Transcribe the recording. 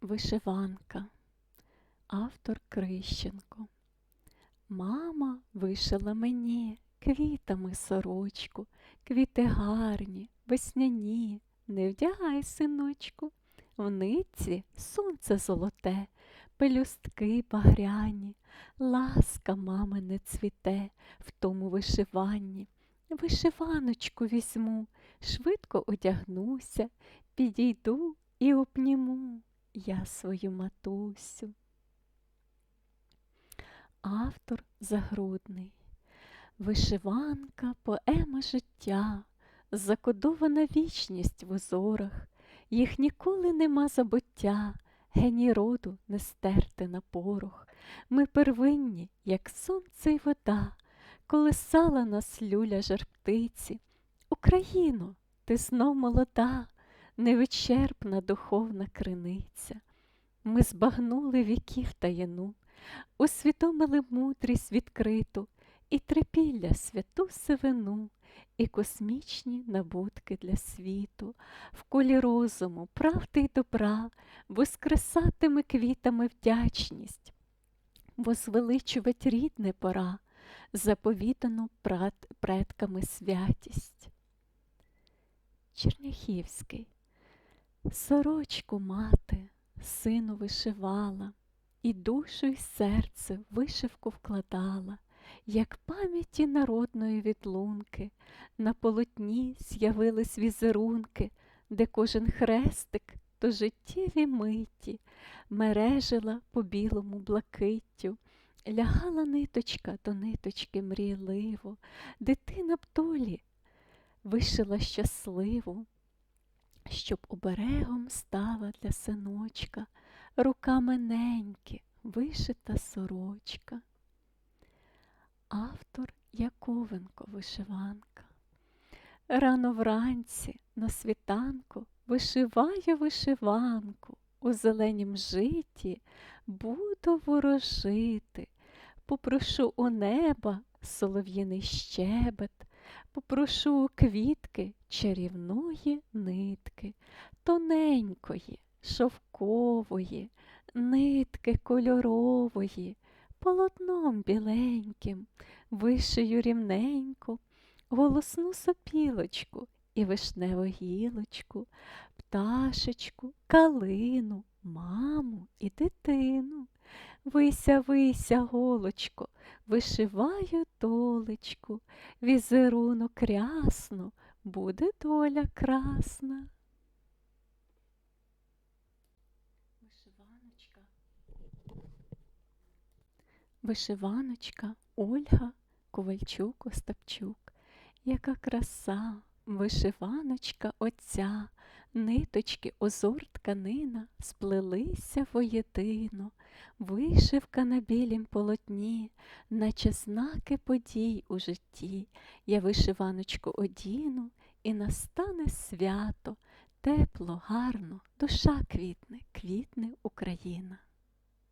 Вишиванка. Автор Крищенко. Мама вишила мені квітами сорочку, квіти гарні, весняні, не вдягай, синочку. В нитці сонце золоте, пелюстки багряні, ласка мами не цвіте в тому вишиванні. Вишиваночку візьму, швидко одягнуся, підійду і обніму я свою матусю. Автор Загрудний. Вишиванка, поема життя, закодована вічність в узорах, їх ніколи нема забуття, геній роду не стерти на порох. Ми первинні, як сонце й вода, колисала нас люля жарптиці. Україно, ти знов молода, невичерпна духовна криниця. Ми збагнули віків таєну, усвідомили мудрість відкриту і трипілля святу сивину, і космічні набутки для світу, в колі розуму, правди й добра, воскресатиме квітами вдячність, возвеличувать рідне пора, заповідану пред, предками святість. Черняхівський Сорочку мати сину вишивала, і душу й серце вишивку вкладала, як пам'яті народної відлунки, на полотні з'явились візерунки, де кожен хрестик то життєві миті, мережила по білому блакиттю, лягала ниточка до ниточки мрійливо, дитина б долі вишила щасливу щоб оберегом стала для синочка руками неньки вишита сорочка. Автор Яковенко вишиванка. Рано вранці на світанку вишиваю вишиванку, у зеленім житті буду ворожити, попрошу у неба солов'їний щебет, попрошу квітки чарівної нитки, тоненької, шовкової, нитки кольорової, полотном біленьким, вишию рівненьку, голосну сопілочку і вишневу гілочку, пташечку, калину, маму і дитину. Вися, вися, голочко, вишиваю долечку, візерунок рясно, буде доля красна. Вишиваночка. Вишиваночка Ольга Ковальчук Остапчук. Яка краса, вишиваночка оця, ниточки, озор тканина сплелися воєдино, вишивка на білім полотні, наче знаки подій у житті. Я вишиваночку одіну, і настане свято, тепло, гарно, душа квітне, квітне Україна.